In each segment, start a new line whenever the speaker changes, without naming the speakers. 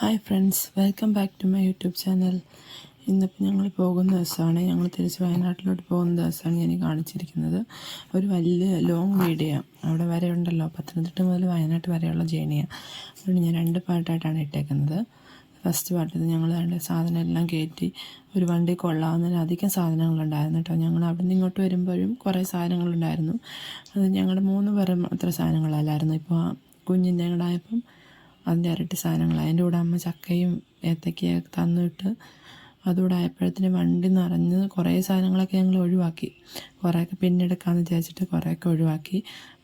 Hi friends welcome back to my YouTube channel ഇന്നിപ്പോൾ ഞങ്ങൾ പോകുന്ന ദിവസമാണ്. ഞങ്ങൾ തിരിച്ച് വയനാട്ടിലോട്ട് പോകുന്ന ദിവസമാണ് ഞാൻ കാണിച്ചിരിക്കുന്നത്. ഒരു വലിയ ലോങ് വീഡിയോ അവിടെ വരെ ഉണ്ടല്ലോ. പത്തനംതിട്ട മുതൽ വയനാട്ട് വരെയുള്ള ജേണിയാണ് അതുകൊണ്ട് ഞാൻ രണ്ട് പാട്ടായിട്ടാണ് ഇട്ടേക്കുന്നത്. ഫസ്റ്റ് പാട്ടിൽ ഞങ്ങൾ രണ്ട് സാധനം എല്ലാം കയറ്റി ഒരു വണ്ടി കൊള്ളാവുന്നതിന് അധികം സാധനങ്ങളുണ്ടായിരുന്നു കേട്ടോ. ഞങ്ങൾ അവിടെ നിന്ന് ഇങ്ങോട്ട് വരുമ്പോഴും കുറേ സാധനങ്ങളുണ്ടായിരുന്നു. അത് ഞങ്ങളുടെ മൂന്ന് പേരും അത്ര സാധനങ്ങളല്ലായിരുന്നു. ഇപ്പോൾ കുഞ്ഞിന്റെ കൂടായപ്പം അതിന്റെ ഇരട്ടി സാധനങ്ങൾ അതിന്റെ കൂടെ അമ്മ ചക്കയും ഏത്തക്കയൊക്കെ തന്നിട്ട് അതുകൂടെ ആയപ്പോഴത്തിന് വണ്ടി നിറഞ്ഞ് കുറേ സാധനങ്ങളൊക്കെ ഞങ്ങൾ ഒഴിവാക്കി. കുറേയൊക്കെ പിന്നെ എടുക്കാമെന്ന് വിചാരിച്ചിട്ട് കുറേയൊക്കെ ഒഴിവാക്കി.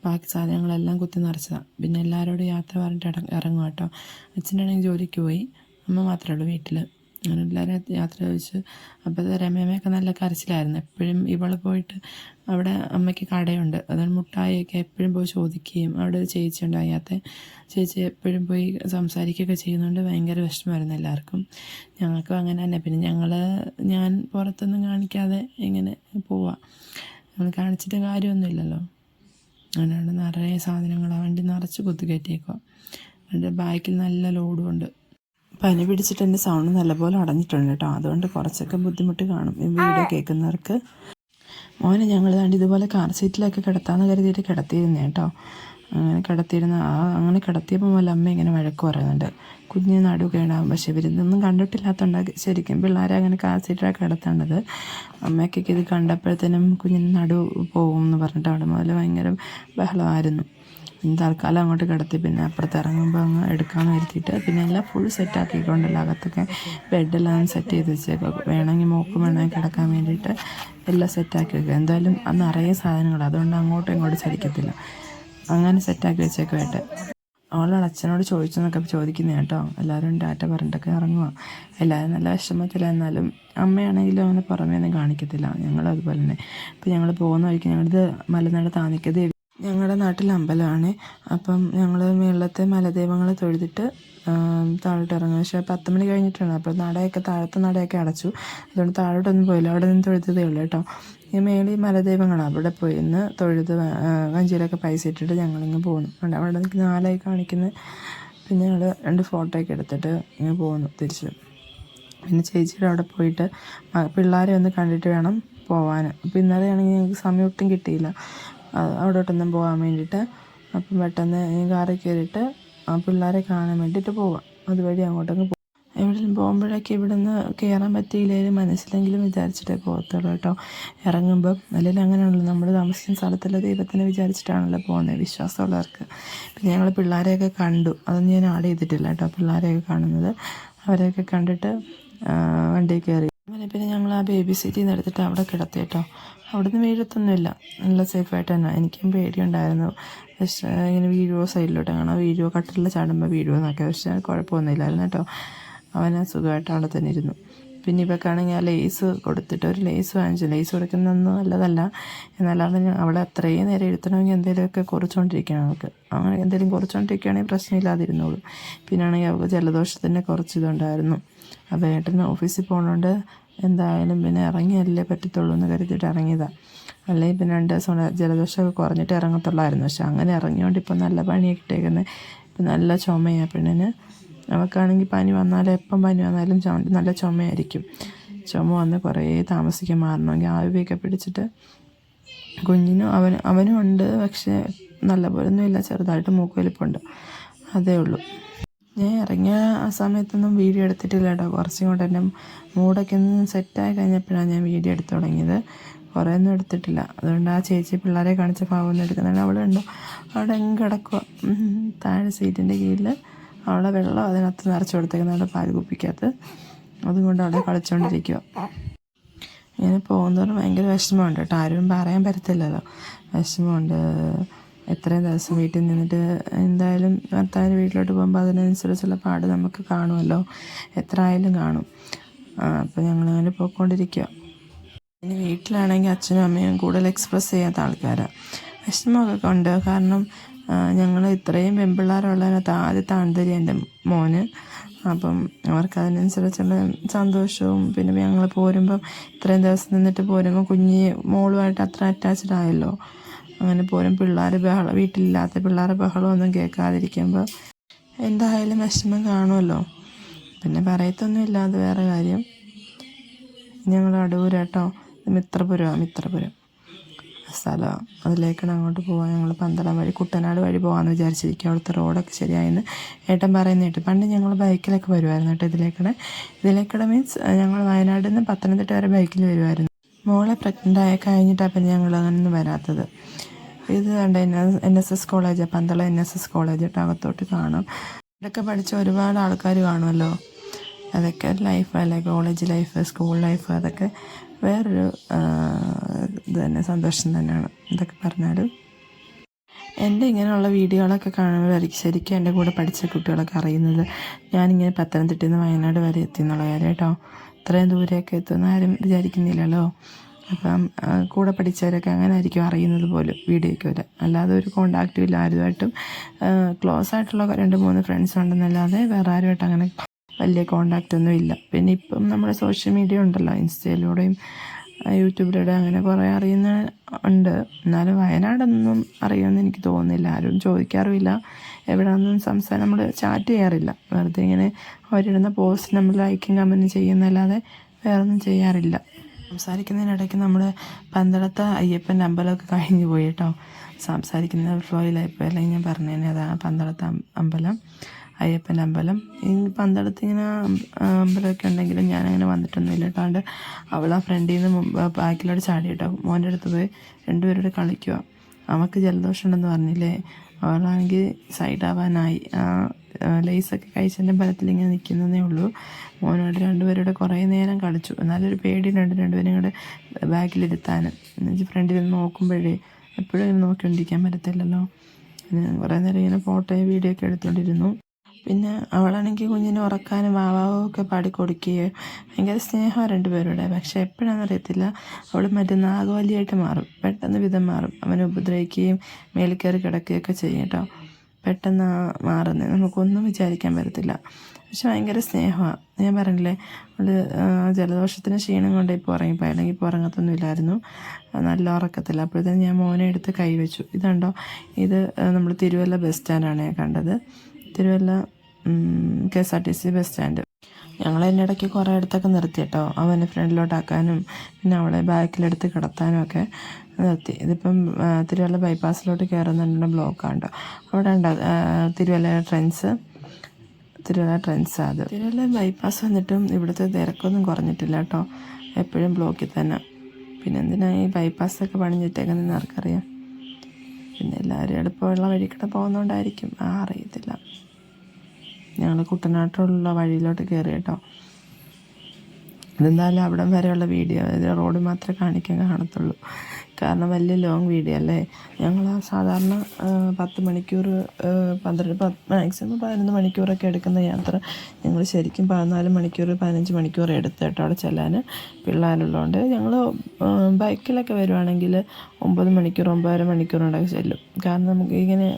ബാക്കി സാധനങ്ങളെല്ലാം കുത്തി നിറച്ചതാണ് പിന്നെ എല്ലാവരോടും യാത്ര പറഞ്ഞിട്ട് ഇറ ഇറങ്ങും കേട്ടോ അച്ഛനാണെങ്കിൽ ജോലിക്ക് പോയി. അമ്മ മാത്രമേ ഉള്ളൂ വീട്ടിൽ അങ്ങനെ എല്ലാവരും യാത്ര ചോദിച്ച്. അപ്പോൾ രമ്യമ്മയൊക്കെ നല്ല കരച്ചിലായിരുന്നു. എപ്പോഴും ഇവൾ പോയിട്ട് അവിടെ അമ്മയ്ക്ക് കടയുണ്ട്. അതുകൊണ്ട് മുട്ടായിയൊക്കെ എപ്പോഴും പോയി ചോദിക്കുകയും അവിടെ ഒരു ചേച്ചി ഉണ്ട് അതിനകത്ത് ചേച്ചി എപ്പോഴും പോയി സംസാരിക്കുകയൊക്കെ ചെയ്യുന്നതുകൊണ്ട് ഭയങ്കര വിഷമമായിരുന്നു എല്ലാവർക്കും. ഞങ്ങൾക്കും അങ്ങനെ തന്നെ. പിന്നെ ഞങ്ങൾ ഞാൻ പുറത്തൊന്നും കാണിക്കാതെ ഇങ്ങനെ പോവാം. നമ്മൾ കാണിച്ചിട്ട് കാര്യമൊന്നുമില്ലല്ലോ. അങ്ങനെ നിറയെ സാധനങ്ങളാണ് വണ്ടി നിറച്ച് കുത്തിക്കയറ്റിയേക്കുക എന്റെ ബാക്കിൽ നല്ല ലോഡും ഉണ്ട്. പനി പിടിച്ചിട്ട് എന്റെ സൗണ്ട് നല്ലപോലെ അടഞ്ഞിട്ടുണ്ട് കേട്ടോ. അതുകൊണ്ട് കുറച്ചൊക്കെ ബുദ്ധിമുട്ട് കാണും ഈ വീഡിയോ കേൾക്കുന്നവർക്ക്. മോനെ ഞങ്ങൾ ഇതുപോലെ കാർ സീറ്റിലൊക്കെ കിടത്താന്ന് കരുതിയിട്ട് കിടത്തിയിരുന്നേ കേട്ടോ. അങ്ങനെ കിടത്തിയിരുന്ന ആ അങ്ങനെ കിടത്തിയപ്പോൾ മുതൽ അമ്മ ഇങ്ങനെ വഴക്ക് പറയുന്നുണ്ട്. കുഞ്ഞ് നടു കേടാകും പക്ഷെ ഇവരിതൊന്നും കണ്ടിട്ടില്ലാത്തതുകൊണ്ട് ശരിക്കും പിള്ളേരെ അങ്ങനെ കാസിട്ടാണ് കിടത്തേണ്ടത്. അമ്മയ്ക്കൊക്കെ ഇത് കണ്ടപ്പോഴത്തേനും കുഞ്ഞിന് നടു പോകും എന്ന് പറഞ്ഞിട്ട് അവിടെ മുതൽ ഭയങ്കര ബഹളമായിരുന്നു. തൽക്കാലം അങ്ങോട്ട് കിടത്തി പിന്നെ അപ്പുറത്ത് ഇറങ്ങുമ്പോൾ അങ്ങ് എടുക്കാമെന്ന് വരുത്തിയിട്ട് പിന്നെ എല്ലാം ഫുൾ സെറ്റ് ആക്കിക്കൊണ്ടല്ലോ അകത്തൊക്കെ ബെഡെല്ലാം സെറ്റ് ചെയ്ത് വെച്ചേക്കും വേണമെങ്കിൽ മോക്കും വേണമെങ്കിൽ കിടക്കാൻ വേണ്ടിയിട്ട് എല്ലാം സെറ്റാക്കി വെക്കുക എന്തായാലും അന്ന് നിറയെ സാധനങ്ങൾ അതുകൊണ്ട് അങ്ങോട്ടും ഇങ്ങോട്ടും ചലിക്കത്തില്ല. അങ്ങനെ സെറ്റാക്കി വെച്ചേക്കുമായിട്ട് അവളുടെ അച്ഛനോട് ചോദിച്ചെന്നൊക്കെ ചോദിക്കുന്ന കേട്ടോ. എല്ലാവരും ഡാറ്റ പറഞ്ഞിട്ടൊക്കെ ഇറങ്ങുക എല്ലാവരും നല്ല വിഷമത്തില്ല എന്നാലും അമ്മയാണെങ്കിലും അവനെ പുറമേ കാണിക്കത്തില്ല. ഞങ്ങളും അതുപോലെ തന്നെ. ഇപ്പം ഞങ്ങൾ പോകുന്ന വഴിക്ക് ഞങ്ങളിത് മലനാട് താന്നിക്കത് ഞങ്ങളുടെ നാട്ടിൽ അമ്പലമാണ് അപ്പം ഞങ്ങൾ മേളത്തെ മലദൈവങ്ങളെ തൊഴുതിട്ട് താഴോട്ട് ഇറങ്ങും. പക്ഷേ പത്ത് മണി കഴിഞ്ഞിട്ടാണ്. അപ്പോൾ നടയൊക്കെ താഴത്തെ നടയൊക്കെ അടച്ചു. അതുകൊണ്ട് താഴോട്ടൊന്നും പോയില്ല. അവിടെ നിന്ന് തൊഴുതതേ ഉള്ളൂ കേട്ടോ. ഈ മേളി മലദൈവങ്ങളാണ് അവിടെ പോയി ഇന്ന് തൊഴുത് വഞ്ചിയിലൊക്കെ പൈസ ഇട്ടിട്ട് ഞങ്ങളിങ്ങ് പോകുന്നു. അവിടെ അവിടെ നിൽക്കുന്ന നാലായി കാണിക്കുന്ന. പിന്നെ ഞങ്ങൾ രണ്ട് ഫോട്ടോയൊക്കെ എടുത്തിട്ട് ഇങ്ങനെ പോകുന്നു തിരിച്ച്. പിന്നെ ചേച്ചിയുടെ അവിടെ പോയിട്ട് പിള്ളേരെ ഒന്ന് കണ്ടിട്ട് വേണം പോവാൻ അപ്പോൾ ഇന്നലെയാണെങ്കിൽ ഞങ്ങൾക്ക് സമയം ഒട്ടും കിട്ടിയില്ല. അവിടോട്ടൊന്നും പോകാൻ വേണ്ടിയിട്ട്. അപ്പം പെട്ടെന്ന് കാറിൽ കയറിയിട്ട് ആ പിള്ളേരെ കാണാൻ വേണ്ടിയിട്ട് പോവാം. അതുവഴി എവിടെയും പോകുമ്പോഴൊക്കെ ഇവിടുന്ന് കയറാൻ പറ്റിയില്ലെങ്കിലും മനസ്സിലെങ്കിലും വിചാരിച്ചിട്ടേ പോകത്തുള്ളൂ കേട്ടോ. ഇറങ്ങുമ്പം അല്ലെങ്കിൽ അങ്ങനെയാണല്ലോ നമ്മൾ താമസിക്കുന്ന സ്ഥലത്തുള്ള ദൈവത്തിനെ വിചാരിച്ചിട്ടാണല്ലോ പോകുന്നത് വിശ്വാസമുള്ളവർക്ക്. പിന്നെ ഞങ്ങൾ പിള്ളേരെയൊക്കെ കണ്ടു. അതൊന്നും ഞാൻ ആഡ് ചെയ്തിട്ടില്ല കേട്ടോ പിള്ളേരെയൊക്കെ കാണുന്നത്. അവരെയൊക്കെ കണ്ടിട്ട് വണ്ടിയിൽ കയറി അങ്ങനെ പിന്നെ ഞങ്ങൾ ആ ബേബി സീറ്റിൽ നിന്ന് എടുത്തിട്ട് അവിടെ കിടത്തി കേട്ടോ. അവിടെ നിന്ന് വീഴത്തൊന്നുമില്ല. നല്ല സേഫായിട്ട് തന്നെ. എനിക്കും പേടിയുണ്ടായിരുന്നു. പക്ഷേ ഇങ്ങനെ വീഴുവോ സൈഡിലോട്ട് കാണാം വീഴുവോ? കട്ടിലിൽ ചാടുമ്പോൾ വീഴുവോ എന്നൊക്കെ. പക്ഷേ കുഴപ്പമൊന്നുമില്ലായിരുന്നു കേട്ടോ. അവനെ സുഖമായിട്ട് അവിടെ തന്നെ ഇരുന്നു. പിന്നെ ഇവക്കാണെങ്കിൽ ആ ലേസ് കൊടുത്തിട്ട് ഒരു ലേസ് വാങ്ങിച്ചു. ലേസ് കൊടുക്കുന്നതൊന്നും നല്ലതല്ല. എന്നാലാണ് അവിടെ അത്രയും നേരം ഇരുത്തണമെങ്കിൽ എന്തെങ്കിലുമൊക്കെ കുറച്ചുകൊണ്ടിരിക്കണം അവൾക്ക്. അങ്ങനെ എന്തെങ്കിലും കുറച്ചുകൊണ്ടിരിക്കുകയാണെങ്കിൽ പ്രശ്നമില്ലാതിരുന്നോളൂ. പിന്നെ ആണെങ്കിൽ അവൾക്ക് ജലദോഷത്തിന്റെ കുറച്ച് ഇതുണ്ടായിരുന്നു അപ്പോൾ ഏട്ടന് ഓഫീസിൽ പോകുന്നതുകൊണ്ട് എന്തായാലും പിന്നെ ഇറങ്ങിയല്ലേ പറ്റത്തുള്ളൂ എന്ന് കരുതിയിട്ട് ഇറങ്ങിയതാണ് അല്ലെങ്കിൽ പിന്നെ രണ്ട് ദിവസം ജലദോഷമൊക്കെ കുറഞ്ഞിട്ട് ഇറങ്ങത്തുള്ളായിരുന്നു. പക്ഷെ അങ്ങനെ ഇറങ്ങിയോണ്ട് ഇപ്പം നല്ല പണിയൊക്കെ ഇട്ടേക്കുന്നത് ഇപ്പം നല്ല ചുമയാണ് പെണ്ണിന്. നമുക്കാണെങ്കിൽ പനി വന്നാലും എപ്പം പനി വന്നാലും ചുമ നല്ല ചുമയായിരിക്കും. ചുമ വന്ന് കുറേ താമസിക്കാൻ മാറണമെങ്കിൽ ആവിയൊക്കെ പിടിച്ചിട്ട് കുഞ്ഞിനും അവന് അവനും ഉണ്ട് പക്ഷേ നല്ല പോലൊന്നുമില്ല ചെറുതായിട്ട് മൂക്കുവലിപ്പുണ്ട്. അതേ ഉള്ളൂ. ഞാൻ ഇറങ്ങിയ ആ സമയത്തൊന്നും വീഡിയോ എടുത്തിട്ടില്ല കേട്ടോ. കുറച്ചും കൂടെ എന്റെ മൂടൊക്കെ ഒന്ന് സെറ്റായി കഴിഞ്ഞപ്പോഴാണ് ഞാൻ വീഡിയോ എടുത്തു തുടങ്ങിയത്. കുറേ ഒന്നും എടുത്തിട്ടില്ല. അതുകൊണ്ട് ആ ചേച്ചി പിള്ളേരെ കാണിച്ച ഭാവം ഒന്നും എടുക്കുന്നുണ്ട് അവിടെ ഉണ്ടോ അവിടെ എങ്ങ് കിടക്കുക താഴെ സീറ്റിന്റെ കീഴിൽ അവളെ വെള്ളം അതിനകത്ത് നിറച്ച് അവളുടെ പാൽ കുപ്പിക്കകത്ത്. അതുകൊണ്ട് അവിടെ കളിച്ചുകൊണ്ടിരിക്കുക ഇങ്ങനെ പോകുന്നതോറും ഭയങ്കര വിഷമമുണ്ട് കേട്ടോ. ആരും പറയാൻ പറ്റത്തില്ലല്ലോ. വിഷമമുണ്ട്. എത്രയും ദിവസം വീട്ടിൽ നിന്നിട്ട് എന്തായാലും ഭർത്താവിന്റെ വീട്ടിലോട്ട് പോകുമ്പോൾ അതിനനുസരിച്ചുള്ള പാട് നമുക്ക് കാണുമല്ലോ. എത്ര ആയാലും കാണും. അപ്പോൾ ഞങ്ങളങ്ങനെ പോയിക്കൊണ്ടിരിക്കുക ഇനി വീട്ടിലാണെങ്കിൽ അച്ഛനും അമ്മയും കൂടുതൽ എക്സ്പ്രസ് ചെയ്യാത്ത ആൾക്കാരാണ് വിഷമമൊക്കെ ഉണ്ട്. കാരണം ഞങ്ങൾ ഇത്രയും പെൺപിള്ളേരുള്ളതിനകത്ത് ആദ്യത്തെ ആൺതരി എന്റെ മോന്. അപ്പം അവർക്ക് അതിനനുസരിച്ചുള്ള സന്തോഷവും പിന്നെ ഞങ്ങൾ പോരുമ്പം ഇത്രയും ദിവസം നിന്നിട്ട് പോരുമ്പോൾ കുഞ്ഞ് മോളുമായിട്ട് അത്ര അറ്റാച്ച്ഡ് ആയല്ലോ. അങ്ങനെ പോലും പിള്ളേർ ബഹളം വീട്ടിലില്ലാത്ത പിള്ളേരെ ബഹളമൊന്നും കേൾക്കാതിരിക്കുമ്പോൾ എന്തായാലും വിഷമം കാണുമല്ലോ പിന്നെ പറയത്തൊന്നുമില്ല അത് വേറെ കാര്യം. ഞങ്ങൾ അടൂരാട്ടോ മിത്രപുരമാണ് മിത്രപുരം. സ്ഥലമാണ് അതിലേക്കാണ് അങ്ങോട്ട് പോകാൻ ഞങ്ങൾ പന്തളം വഴി കുട്ടനാട് വഴി പോകാമെന്ന് വിചാരിച്ചിരിക്കും അവിടുത്തെ റോഡൊക്കെ ശരിയായെന്ന് ഏട്ടൻ പറയുന്ന കേട്ടു. പണ്ട് ഞങ്ങൾ ബൈക്കിലൊക്കെ വരുമായിരുന്നു കേട്ടോ ഇതിലേക്കടെ ഇതിലേക്കടെ മീൻസ് ഞങ്ങൾ വയനാട്ടിൽ നിന്ന് പത്തനംതിട്ട വരെ ബൈക്കിൽ വരുമായിരുന്നു മോളെ പ്രഗ്നന്റ് ആയ കഴിഞ്ഞിട്ടാണ് പിന്നെ ഞങ്ങൾ അങ്ങനൊന്നും വരാത്തത്. ഇത് കണ്ട N S S college Pandalam N S S college അകത്തോട്ട് കാണും. ഇതൊക്കെ പഠിച്ച ഒരുപാട് ആൾക്കാർ കാണുമല്ലോ അതൊക്കെ ലൈഫ് അല്ലേ കോളേജ് ലൈഫ് സ്കൂൾ ലൈഫ് അതൊക്കെ വേറൊരു ഇത് തന്നെ സന്തോഷം തന്നെയാണ് ഇതൊക്കെ പറഞ്ഞാലും. എന്റെ ഇങ്ങനെയുള്ള വീഡിയോകളൊക്കെ കാണുമ്പോഴായിരിക്കും ശരിക്കും എന്റെ കൂടെ പഠിച്ച കുട്ടികളൊക്കെ അറിയുന്നത്. ഞാനിങ്ങനെ പത്തനംതിട്ടയിൽ നിന്ന് വയനാട് വരെ എത്തി എന്നുള്ള കാര്യം കേട്ടോ. ഇത്രയും ദൂരെയൊക്കെ എത്തുമെന്ന് ആരും വിചാരിക്കുന്നില്ലല്ലോ. അപ്പം കൂടെ പഠിച്ചവരൊക്കെ അങ്ങനെ ആയിരിക്കും അറിയുന്നത് പോലും വീഡിയോയ്ക്ക് വരെ. അല്ലാതെ ഒരു കോണ്ടാക്റ്റും ഇല്ല. ആരുമായിട്ടും ക്ലോസ് ആയിട്ടുള്ള രണ്ട് മൂന്ന് ഫ്രണ്ട്സ് ഉണ്ടെന്നല്ലാതെ വേറെ ആരുമായിട്ട് അങ്ങനെ വലിയ കോണ്ടാക്റ്റ് ഒന്നും ഇല്ല. പിന്നെ ഇപ്പം നമ്മുടെ സോഷ്യൽ മീഡിയ ഉണ്ടല്ലോ. ഇൻസ്റ്റയിലൂടെയും യൂട്യൂബിലൂടെ അങ്ങനെ കുറേ അറിയുന്ന ഉണ്ട്. എന്നാലും വയനാടൊന്നും അറിയുമെന്ന് എനിക്ക് തോന്നുന്നില്ല. ആരും ചോദിക്കാറുമില്ല. എവിടെയൊന്നും സംസാരം നമ്മൾ ചാറ്റ് ചെയ്യാറില്ല. വെറുതെ ഇങ്ങനെ അവരിടുന്ന പോസ്റ്റ് നമ്മൾ ലൈക്കും കമന്റും ചെയ്യുന്നല്ലാതെ വേറൊന്നും ചെയ്യാറില്ല. സംസാരിക്കുന്നതിനിടയ്ക്ക് നമ്മൾ പന്തളത്തെ അയ്യപ്പന്റെ അമ്പലമൊക്കെ കഴിഞ്ഞു പോയി കേട്ടോ. സംസാരിക്കുന്ന ഫ്ലോയിലായിപ്പോൾ അല്ലെങ്കിൽ ഞാൻ പറഞ്ഞതന്നെ അതാ പന്തളത്തെ അമ്പലം. അയ്യപ്പന്റെ അമ്പലം. ഈ പന്തളത്ത് ഇങ്ങനെ അമ്പ- അമ്പലമൊക്കെ ഉണ്ടെങ്കിലും ഞാനങ്ങനെ വന്നിട്ടൊന്നുമില്ല. കേട്ടോ അവൾ ആ ഫ്രണ്ടിൽ നിന്ന് ബാക്കിലോട്ട് ചാടി കേട്ടോ മോന്റെ അടുത്ത് പോയി രണ്ടുപേരോട് കളിക്കുക അവൾക്ക് ജലദോഷം ഉണ്ടെന്ന് പറഞ്ഞില്ലേ? അവളാണെങ്കിൽ സൈഡാവാനായി. ലേസൊക്കെ കഴിച്ചതിന്റെ ബലത്തിൽ ഇങ്ങനെ നിൽക്കുന്നതേ ഉള്ളൂ. മോനോട് രണ്ടുപേരോട് കുറേ നേരം കളിച്ചു. എന്നാലൊരു പേടിയുണ്ട് രണ്ടുപേരും കൂടെ ബാക്കിലിരുത്താൻ എന്നുവെച്ചാൽ ഫ്രണ്ടിൽ നിന്ന് നോക്കുമ്പോഴേ എപ്പോഴും ഇങ്ങനെ നോക്കിക്കൊണ്ടിരിക്കാൻ പറ്റത്തില്ലല്ലോ. കുറേ നേരം ഇങ്ങനെ ഫോട്ടോയും വീഡിയോ ഒക്കെ എടുത്തുകൊണ്ടിരുന്നു പിന്നെ അവളാണെങ്കിൽ കുഞ്ഞിനെ ഉറക്കാനും വാവാവും ഒക്കെ പാടി കൊടുക്കുകയും ഭയങ്കര സ്നേഹമാണ് രണ്ടുപേരുടെ പക്ഷെ എപ്പോഴാണെന്ന് അറിയത്തില്ല അവൾ മറ്റേ നാഗവല്ലിയായിട്ട് മാറും. പെട്ടെന്ന് വിധം മാറും. അവനെ ഉപദ്രവിക്കുകയും മേലിൽ കയറി കിടക്കുകയൊക്കെ ചെയ്യും കേട്ടോ. പെട്ടെന്ന് മാറുന്നത് നമുക്കൊന്നും വിചാരിക്കാൻ പറ്റത്തില്ല. പക്ഷെ ഭയങ്കര സ്നേഹമാണ് ഞാൻ പറഞ്ഞില്ലേ അവൾ ജലദോഷത്തിന് ക്ഷീണം കൊണ്ട് ഇപ്പോൾ ഉറങ്ങിപ്പോയി. അല്ലെങ്കിൽ ഇപ്പോൾ ഉറങ്ങത്തൊന്നും ഇല്ലായിരുന്നു. നല്ല ഉറക്കത്തില്ല അപ്പോഴത്തേന് ഞാൻ മോനെ എടുത്ത് കൈവച്ചു ഇതുണ്ടോ? ഇത് നമ്മൾ തിരുവല്ല ബസ് സ്റ്റാൻഡാണ് ഞാൻ കണ്ടത്. Thiruvalla K S R T C bus stand. ഞങ്ങൾ ഇടയ്ക്ക് കുറേ അടുത്തൊക്കെ നിർത്തി കേട്ടോ അവനെ ഫ്രണ്ടിലോട്ടാക്കാനും പിന്നെ അവളെ ബാക്കിലെടുത്ത് കിടത്താനും ഒക്കെ നിർത്തി. ഇതിപ്പം തിരുവല്ല ബൈപ്പാസിലോട്ട് കയറുന്നുണ്ടെങ്കിൽ ബ്ലോക്കാണ്ടോ അവിടെ ഉണ്ട് തിരുവല്ല ട്രെൻസ്. തിരുവല്ല ട്രെൻസ് അത്. തിരുവല്ല ബൈപ്പാസ് വന്നിട്ടും ഇവിടുത്തെ തിരക്കൊന്നും കുറഞ്ഞിട്ടില്ല കേട്ടോ എപ്പോഴും ബ്ലോക്കിൽ തന്നെ. പിന്നെ എന്തിനാ ഈ ബൈപ്പാസൊക്കെ പണിഞ്ഞിട്ടേക്കുന്നതെന്ന് ആർക്കറിയാം പിന്നെ എല്ലാവരും എളുപ്പമുള്ള വഴിക്കൂടെ പോകുന്നതുകൊണ്ടായിരിക്കും ആ അറിയത്തില്ല. ഞങ്ങൾ കുട്ടനാട്ടിലുള്ള വഴിയിലോട്ട് കയറി കേട്ടോ. ഇതെന്തായാലും അവിടം വരെയുള്ള വീഡിയോ. അതായത് റോഡ് മാത്രമേ കാണിക്കാൻ കാണത്തുള്ളൂ. കാരണം വലിയ ലോങ് വീഡിയോ അല്ലേ? ഞങ്ങൾ സാധാരണ പത്ത് മണിക്കൂർ പന്ത്രണ്ട് പത്ത് മാക്സിമം പതിനൊന്ന് മണിക്കൂറൊക്കെ എടുക്കുന്ന യാത്ര. ഞങ്ങൾ ശരിക്കും പതിനാല് മണിക്കൂർ പതിനഞ്ച് മണിക്കൂർ എടുത്ത് കേട്ടോ അവിടെ ചെല്ലാൻ പിള്ളേരുള്ളതുകൊണ്ട് ഞങ്ങൾ ബൈക്കിലൊക്കെ വരുവാണെങ്കിൽ ഒമ്പത് മണിക്കൂർ ഒമ്പതര മണിക്കൂറിനോടൊക്കെ ചെല്ലും. കാരണം നമുക്ക് ഇങ്ങനെ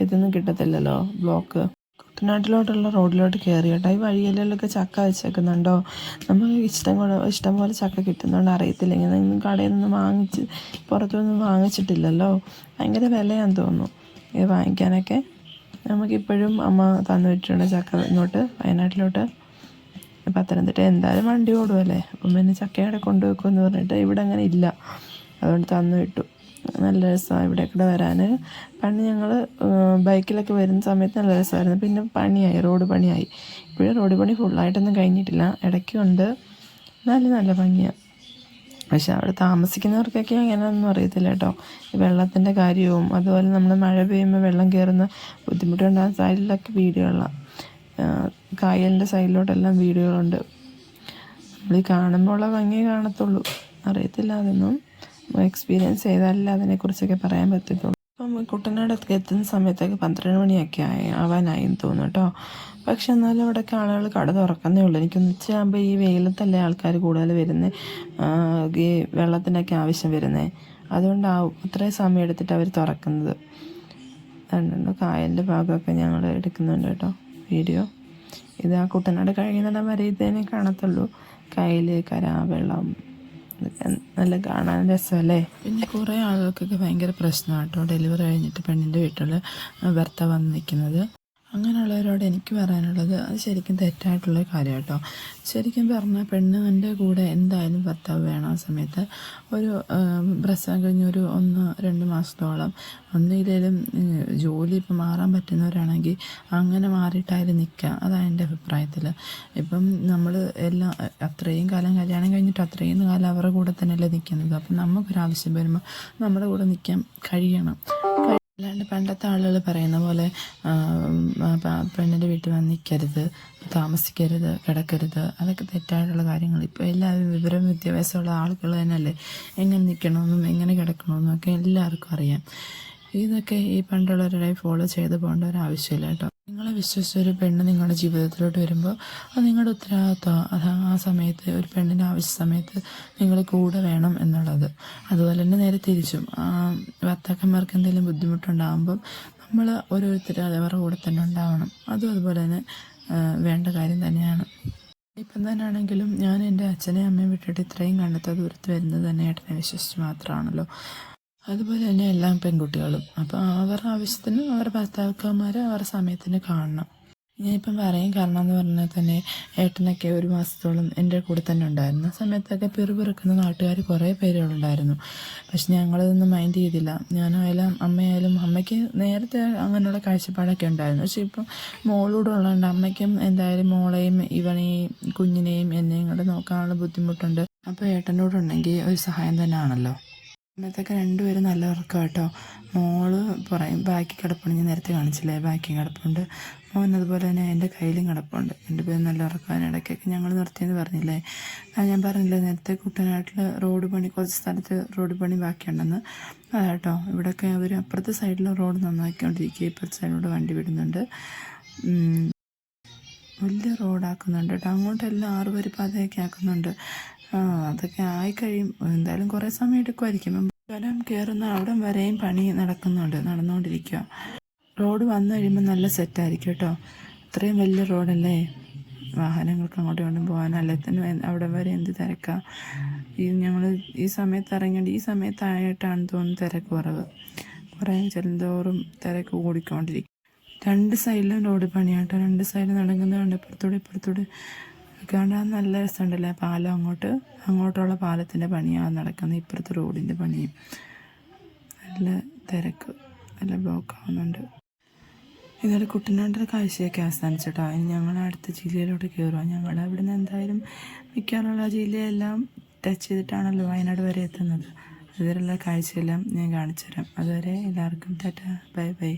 ഇതൊന്നും കിട്ടത്തില്ലല്ലോ ബ്ലോക്ക്. കുട്ടനാട്ടിലോട്ടുള്ള റോഡിലോട്ട് കയറി കേട്ടോ ഈ വഴിയിലൊക്കെ ചക്ക വെച്ചേക്കുന്നുണ്ടോ? നമുക്ക് ഇഷ്ടം പോലെ ഇഷ്ടം പോലെ ചക്ക കിട്ടുന്നതുകൊണ്ട് അറിയത്തില്ല. ഇങ്ങനെ ഒന്നും കടയിൽ നിന്ന് വാങ്ങിച്ച് പുറത്തുനിന്ന് വാങ്ങിച്ചിട്ടില്ലല്ലോ. ഭയങ്കര വിലയാന്ന് തോന്നുന്നു. ഇത് വാങ്ങിക്കാനൊക്കെ നമുക്കിപ്പോഴും അമ്മ തന്നു വിട്ടിട്ടുണ്ട് ചക്ക ഇങ്ങോട്ട് വയനാട്ടിലോട്ട്. പത്തനംതിട്ട എന്തായാലും വണ്ടി ഓടുമല്ലേ അപ്പം പിന്നെ ചക്കയുടെ കൊണ്ടുവെക്കുമെന്ന് പറഞ്ഞിട്ട് ഇവിടെ അങ്ങനെ ഇല്ല. അതുകൊണ്ട് തന്നു വിട്ടു. നല്ല രസമാണ് ഇവിടെ കൂടെ വരാൻ പണ്ട് ഞങ്ങൾ ബൈക്കിലൊക്കെ വരുന്ന സമയത്ത് നല്ല രസമായിരുന്നു പിന്നെ പണിയായി റോഡ് പണിയായി. ഇപ്പോഴും റോഡ് പണി ഫുള്ളായിട്ടൊന്നും കഴിഞ്ഞിട്ടില്ല. ഇടയ്ക്കുണ്ട് നല്ല നല്ല ഭംഗിയാണ് പക്ഷെ അവിടെ താമസിക്കുന്നവർക്കൊക്കെ അങ്ങനെയൊന്നും അറിയത്തില്ല കേട്ടോ. വെള്ളത്തിന്റെ കാര്യവും അതുപോലെ നമ്മൾ മഴ പെയ്യുമ്പോൾ വെള്ളം കയറുന്ന ബുദ്ധിമുട്ടുണ്ടാകുന്ന സൈഡിലൊക്കെ വീടുകളാണ് കായലിന്റെ സൈഡിലോട്ടെല്ലാം വീടുകളുണ്ട്. നമ്മൾ കാണുമ്പോൾ ഉള്ള കാണത്തുള്ളൂ. അറിയത്തില്ല അതൊന്നും. എക്സ്പീരിയൻസ് ചെയ്താലേ അതിനെക്കുറിച്ചൊക്കെ പറയാൻ പറ്റത്തുള്ളൂ. അപ്പം കുട്ടനാടൊക്കെ എത്തുന്ന സമയത്തൊക്കെ പന്ത്രണ്ട് മണിയൊക്കെ ആയി ആവാനായി തോന്നുന്നു കേട്ടോ. പക്ഷെ എന്നാലും അവിടെയൊക്കെ ആളുകൾ കട തുറക്കുന്നേ ഉള്ളൂ. എനിക്കൊന്ന് ഉച്ചയാകുമ്പോൾ ഈ വെയിലത്തല്ലേ ആൾക്കാർ കൂടുതൽ വരുന്നത് ഈ വെള്ളത്തിനൊക്കെ ആവശ്യം വരുന്നത് അതുകൊണ്ടാവും അത്രയും സമയം എടുത്തിട്ട് അവർ തുറക്കുന്നത്. അതുകൊണ്ട് കായലിന്റെ ഭാഗമൊക്കെ ഞങ്ങൾ എടുക്കുന്നുണ്ട് കേട്ടോ വീഡിയോ. ഇത് ആ കുട്ടനാട് കഴിയുന്നിടം വരെ ഇതേനെ കാണത്തുള്ളൂ. കായൽ കര വെള്ളം. നല്ല കാണാൻ രസമല്ലേ? പിന്നെ കുറേ ആളുകൾക്കൊക്കെ ഭയങ്കര പ്രശ്നമാണ് കേട്ടോ ഡെലിവറി കഴിഞ്ഞിട്ട് പെണ്ണിന്റെ വീട്ടിൽ ഭർത്താവ് വന്ന് നിൽക്കുന്നത്. അങ്ങനെയുള്ളവരോട് എനിക്ക് പറയാനുള്ളത് അത് ശരിക്കും തെറ്റായിട്ടുള്ള കാര്യം കേട്ടോ ശരിക്കും പറഞ്ഞാൽ പെണ്ണിന്റെ കൂടെ എന്തായാലും ഭർത്താവ് വേണം ആ സമയത്ത്. ഒരു പ്രസവം കഴിഞ്ഞ് ഒരു ഒന്ന് രണ്ട് മാസത്തോളം ഒന്നിലും ജോലി ഇപ്പം മാറാൻ പറ്റുന്നവരാണെങ്കിൽ അങ്ങനെ മാറിയിട്ടായാലും നിൽക്കാം അതാണ് എന്റെ അഭിപ്രായത്തിൽ ഇപ്പം നമ്മൾ എല്ലാം അത്രയും കാലം കല്യാണം കഴിഞ്ഞിട്ട് അത്രയും കാലം അവരുടെ കൂടെ തന്നെയല്ലേ നിൽക്കുന്നത് അപ്പം നമുക്കൊരാവശ്യം വരുമ്പോൾ നമ്മുടെ കൂടെ നിൽക്കാൻ കഴിയണം. കഴി- അല്ലാണ്ട് പണ്ടത്തെ ആളുകൾ പറയുന്ന പോലെ പെണ്ണിന്റെ വീട്ടിൽ വന്ന് നിൽക്കരുത് താമസിക്കരുത് കിടക്കരുത് അതൊക്കെ തെറ്റായിട്ടുള്ള കാര്യങ്ങൾ. ഇപ്പോൾ എല്ലാവരും വിവരം വിദ്യാഭ്യാസമുള്ള ആളുകൾ തന്നെയല്ലേ? എങ്ങനെ നിൽക്കണമെന്നും എങ്ങനെ കിടക്കണമെന്നും ഒക്കെ എല്ലാവർക്കും അറിയാം. ഇതൊക്കെ ഈ പണ്ടുള്ളവരുടെ ഫോളോ ചെയ്ത് പോകേണ്ട ഒരു ആവശ്യമില്ല കേട്ടോ. നിങ്ങളെ വിശ്വസിച്ച ഒരു പെണ്ണ് നിങ്ങളുടെ ജീവിതത്തിലോട്ട് വരുമ്പോൾ അത് നിങ്ങളുടെ ഉത്തരവാദിത്വം അത് ആ സമയത്ത് ഒരു പെണ്ണിന്റെ ആവശ്യ സമയത്ത് നിങ്ങൾ കൂടെ വേണം എന്നുള്ളത്. അതുപോലെ തന്നെ നേരെ തിരിച്ചും ഭർത്താക്കന്മാർക്ക് എന്തെങ്കിലും ബുദ്ധിമുട്ടുണ്ടാകുമ്പം നമ്മൾ ഓരോരുത്തർ അതവരുടെ കൂടെ തന്നെ ഉണ്ടാവണം. അതും അതുപോലെ തന്നെ വേണ്ട കാര്യം തന്നെയാണ്. ഇപ്പം തന്നെ ആണെങ്കിലും ഞാൻ എന്റെ അച്ഛനെയും അമ്മയും വിട്ടിട്ട് ഇത്രയും കണ്ടെത്താൻ ദൂരത്ത് വരുന്നത് തന്നെ ഏട്ടനെ വിശ്വസിച്ച് മാത്രമാണല്ലോ. അതുപോലെ തന്നെ എല്ലാ പെൺകുട്ടികളും. അപ്പോൾ അവരുടെ ആവശ്യത്തിന് അവരുടെ ഭർത്താക്കന്മാർ അവരുടെ സമയത്തിന് കാണണം. ഞാനിപ്പം പറയും കാരണം എന്ന് പറഞ്ഞാൽ തന്നെ ഏട്ടനൊക്കെ ഒരു മാസത്തോളം എന്റെ കൂടെ തന്നെ ഉണ്ടായിരുന്നു. ആ സമയത്തൊക്കെ പിറുപിറുക്കുന്ന നാട്ടുകാർ കുറേ പേരുകളുണ്ടായിരുന്നു. പക്ഷെ ഞങ്ങളതൊന്നും മൈൻഡ് ചെയ്തില്ല. ഞാനായാലും അമ്മയായാലും അമ്മയ്ക്ക് നേരത്തെ അങ്ങനെയുള്ള കാഴ്ചപ്പാടൊക്കെ ഉണ്ടായിരുന്നു. പക്ഷെ ഇപ്പം മോളൂടെ ഉള്ളതുകൊണ്ട് അമ്മയ്ക്കും എന്തായാലും മോളെയും ഇവനെയും കുഞ്ഞിനെയും എന്നെയും കൂടെ നോക്കാനുള്ള ബുദ്ധിമുട്ടുണ്ട്. അപ്പോൾ ഏട്ടനോടുണ്ടെങ്കിൽ ഒരു സഹായം തന്നെയാണല്ലോ സമയത്തൊക്കെ രണ്ടുപേരും നല്ല ഉറക്കം കേട്ടോ മോൾ പറയും ബാക്കി കിടപ്പുണ്ട്. ഞാൻ നേരത്തെ കാണിച്ചില്ലേ ബാക്കി കിടപ്പുണ്ട്. മോൻ അതുപോലെ തന്നെ എന്റെ കയ്യിലും കിടപ്പുണ്ട്. എന്റെ പേര് നല്ല ഉറക്കാൻ ഇടയ്ക്കൊക്കെ ഞങ്ങൾ നിർത്തിയെന്ന് പറഞ്ഞില്ലേ. ഞാൻ പറഞ്ഞില്ല നേരത്തെ കുട്ടനാട്ടിൽ റോഡ് പണി കുറച്ച് സ്ഥലത്ത് റോഡ് പണി ബാക്കിയുണ്ടെന്ന്. അതാട്ടോ ഇവിടെയൊക്കെ അവർ അപ്പുറത്തെ സൈഡിൽ റോഡ് നന്നാക്കിക്കൊണ്ടിരിക്കുക ഇപ്പുറത്തെ സൈഡിലൂടെ വണ്ടി വിടുന്നുണ്ട്. വലിയ റോഡാക്കുന്നുണ്ട് കേട്ടോ. അങ്ങോട്ടെല്ലാം ആറുവരി പാതയൊക്കെ ആക്കുന്നുണ്ട്. ആ അതൊക്കെ ആയിക്കഴിയും. എന്തായാലും കുറേ സമയം എടുക്കുമായിരിക്കും ജലം കയറുന്ന അവിടം വരെയും പണി നടക്കുന്നുണ്ട് നടന്നുകൊണ്ടിരിക്കുക റോഡ് വന്നു കഴിയുമ്പോൾ നല്ല സെറ്റായിരിക്കും കേട്ടോ. ഇത്രയും വലിയ റോഡല്ലേ? വാഹനങ്ങൾക്ക് അങ്ങോട്ടും ഇങ്ങോട്ടും പോകാൻ അല്ലെങ്കിൽ തന്നെ അവിടെ വരെ എന്ത് തിരക്കാം? ഈ ഞങ്ങൾ ഈ സമയത്ത് ഇറങ്ങിയിട്ട് ഈ സമയത്തായിട്ടാണ് തോന്നുന്നു തിരക്ക് കുറവ്. കുറേ ചെല്ലുന്തോറും തിരക്ക് ഓടിക്കൊണ്ടിരിക്കും രണ്ട് സൈഡിലും റോഡ് പണിയാട്ടോ. രണ്ട് സൈഡിൽ നടക്കുന്നതുകൊണ്ട് ഇപ്പുറത്തൂടെ ഇപ്പുറത്തൂടെ കാണാൻ നല്ല രസമുണ്ടല്ലേ? പാലം അങ്ങോട്ട് അങ്ങോട്ടുള്ള പാലത്തിന്റെ പണിയാണ് നടക്കുന്നത്. ഇപ്പുറത്തെ റോഡിന്റെ പണിയും. നല്ല തിരക്ക് നല്ല ബ്ലോക്ക് ആവുന്നുണ്ട്. ഇന്നലെ കുട്ടനാട്ടിലെ കാഴ്ചയൊക്കെ അവസാനിച്ചിട്ടോ? ഇനി ഞങ്ങൾ അടുത്ത ജില്ലയിലോട്ട് കയറുക ഞങ്ങൾ അവിടെ നിന്ന് എന്തായാലും മിക്കവാറുള്ള ജില്ലയെല്ലാം ടച്ച് ചെയ്തിട്ടാണല്ലോ വയനാട് വരെ എത്തുന്നത്. അതുവരെയുള്ള കാഴ്ചയെല്ലാം ഞാൻ കാണിച്ചു തരാം അതുവരെ എല്ലാവർക്കും ടാറ്റ. Bye bye.